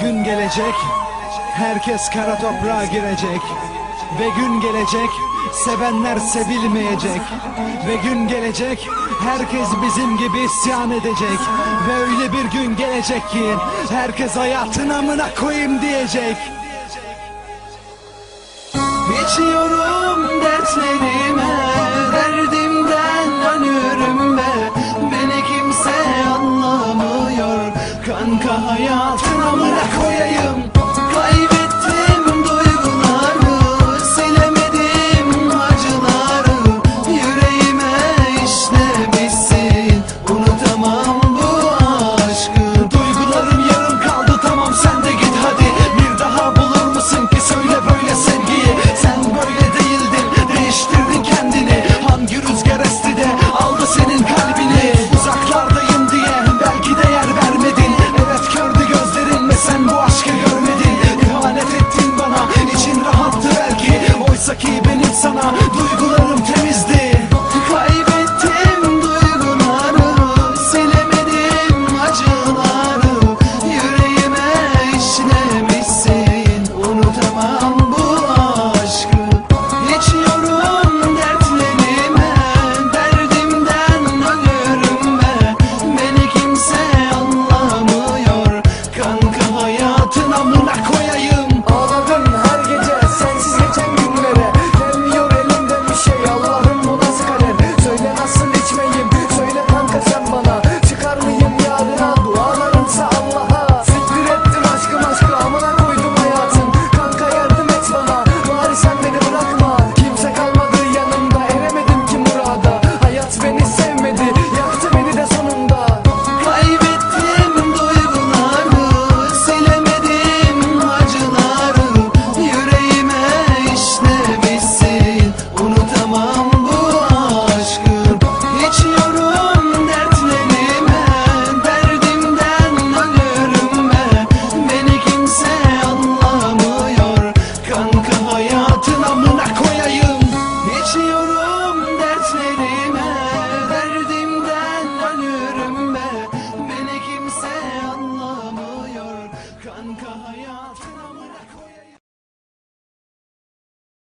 Gün gelecek, herkes kara toprağa girecek. Ve gün gelecek, sevenler sevilmeyecek. Ve gün gelecek, herkes bizim gibi isyan edecek. Ve öyle bir gün gelecek ki, herkes hayatın amına koyayım diyecek. İçiyorum dertlerime, hayat hayatına bırak